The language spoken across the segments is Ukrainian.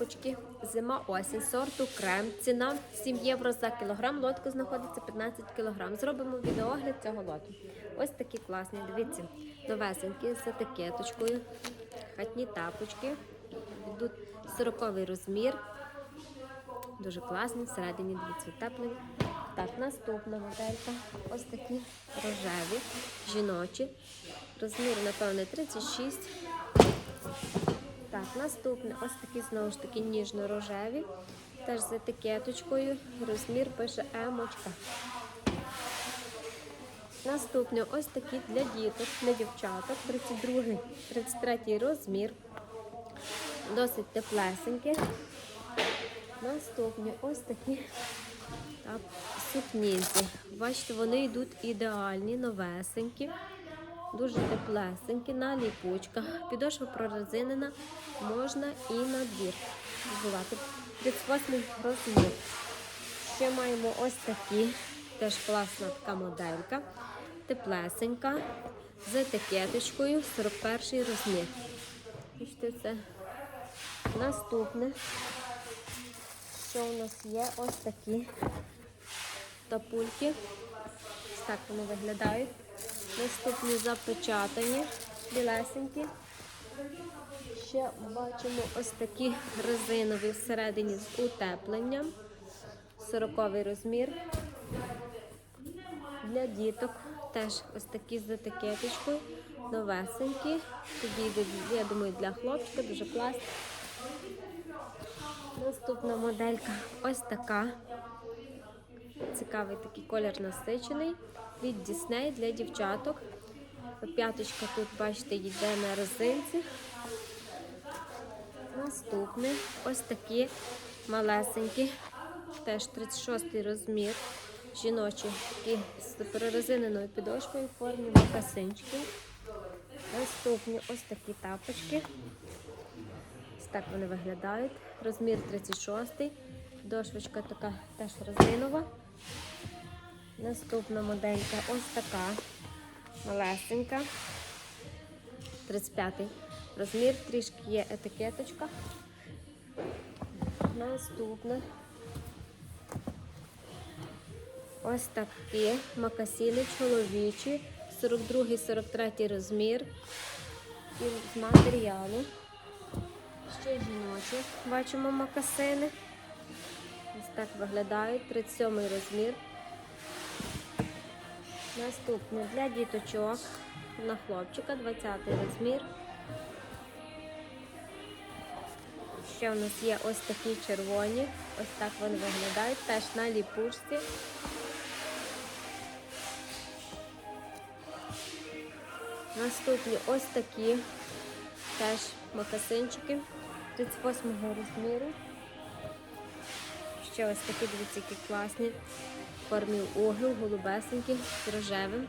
тапочки. Зима осінь, сорту крем. Ціна 7 євро за кілограм. Лотку знаходиться 15 кілограм. Зробимо відеогляд цього лоту. Ось такі класні. Дивіться, новесенькі з етикеточкою. Хатні тапочки. Йдуть 40 розмір. Дуже класні, всередині дивіться утеплені. Так, наступна моделька. Ось такі рожеві, жіночі. Розмір, напевне, 36. Так, наступне ось такі знову ж таки ніжно-рожеві. Теж з етикеточкою. Розмір пише емочка. Наступне ось такі для діток, для дівчаток. 32, 33 розмір. Досить теплесенькі. Наступні ось такі так, сукнінці. Бачите, вони йдуть ідеальні, новесенькі, дуже теплесенькі, на ліпучках. Підошва прорезинена, можна і на двір взувати. 38 розмір. Ще маємо ось такі, теж класна така моделька, теплесенька, з етикеточкою, 41 розмір. Бачите, це наступне що у нас є ось такі тапульки. Ось так вони виглядають. Наступні запечатані, білесенькі. Ще бачимо ось такі резинові всередині з утепленням. 40 розмір. Для діток теж ось такі з етикеточкою. Новесенькі. Підійдуть, я думаю, для хлопчика, дуже класні. Наступна моделька ось така. Цікавий такий колір насичений. Від Disney для дівчаток. П'яточка тут, бачите, йде на резинці. Наступний ось такі малесенькі, теж 36 розмір. Жіночі такі з перерезиненою підошвою в формі мокасинчиків. Наступні ось такі тапочки. Ось так вони виглядають. Розмір 36. Дошвочка така теж резинова. Наступна моделька ось така. Малесенька. 35 розмір, трішки є етикеточка. Наступна. Ось такі макасіни чоловічі. 42-43 розмір. З матеріалу. Ще жіночі. Бачимо макасини. Так виглядають. 37 розмір. Наступне для діточок на хлопчика 20 розмір. Ще у нас є ось такі червоні. Ось так вони виглядають. Теж на ліпучці. Наступні ось такі теж макасинчики 38 розміру. Ще ось такі, дивіться, які класні. Формі угол, голубесенькі, з рожевим.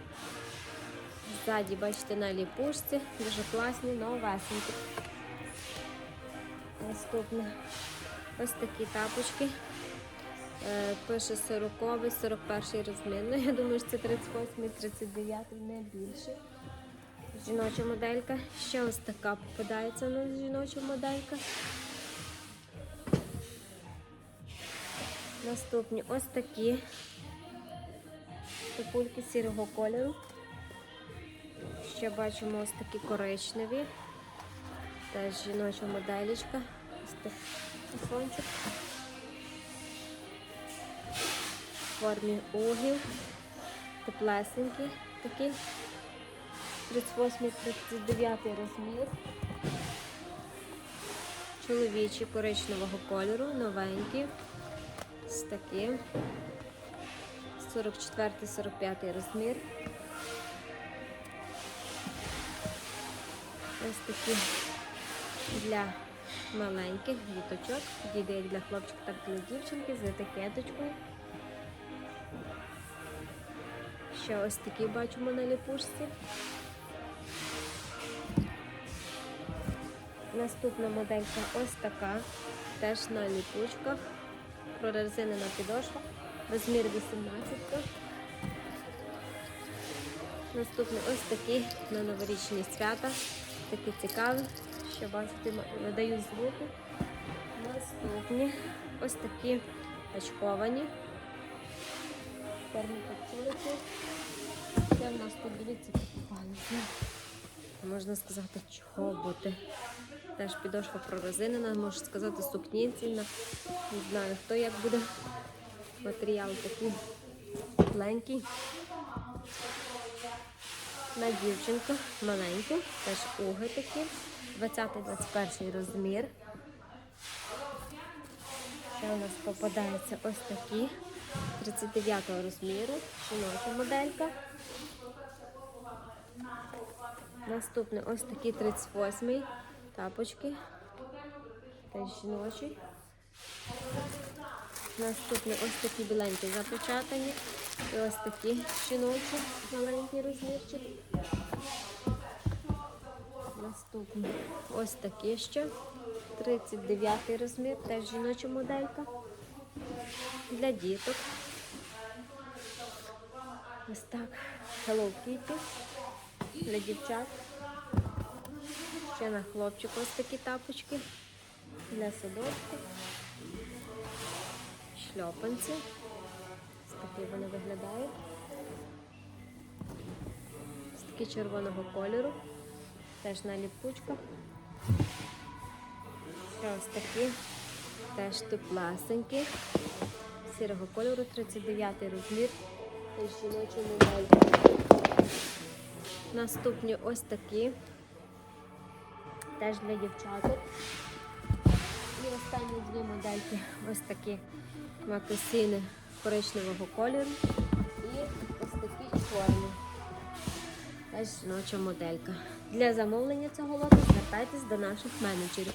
Ззаді, бачите, на ліпушці. Дуже класні, новесенькі. Наступне ось такі тапочки. Е, Пише 40 41 розмір. Ну, я думаю, що це 38 39 не більше. Жіноча моделька. Ще ось така попадається на жіноча моделька. Наступні ось такі топульки сірого кольору. Ще бачимо ось такі коричневі. Теж жіноча моделічка. Ось. В формі угів. Теплесенький такий. 38-39 розмір. Чоловічі коричневого кольору, новенькі. Ось такі. 44-45 розмір. Ось такі для маленьких діточок. Підійде як для хлопчика, так і для дівчинки з етикеточкою. Ще ось такі бачимо на ліпушці. Наступна моделька ось така, теж на ліпучках, прорезинена підошва, розмір 18. Наступний ось такі на новорічні свята, такі цікаві, що бачите, видають звуки. Наступні ось такі очковані. Термоподсилки. Це в нас тут дивіться. Можна сказати, чоботи. Теж підошва прорезинена, можна сказати, сукніцільна. Не знаю, хто як буде. Матеріал такий тепленький. На дівчинку маленьку, теж уги такі. 20-21 розмір. Ще у нас попадається ось такі 39 розміру, жіноча моделька. Наступний ось такі 38 тапочки. Теж жіночий. Наступний ось такі біленькі запечатані. І ось такі жіночі, маленький розмірчик. Наступний ось такі ще. 39 розмір, теж жіноча моделька. Для діток. Ось так. Hello Kitty. Для дівчат. Ще на хлопчик ось такі тапочки. Для садочку. Шльопанці. Ось такі вони виглядають. Ось такі червоного кольору. Теж на ліпучках. Ще ось такі. Теж тупласенькі. Сірого кольору, 39 розмір. Теж жіночі модельки. Наступні ось такі. Теж для дівчаток. І останні дві модельки ось такі макасини коричневого кольору. І ось такі чорні. Теж жіноча моделька. Для замовлення цього лоту звертайтесь до наших менеджерів.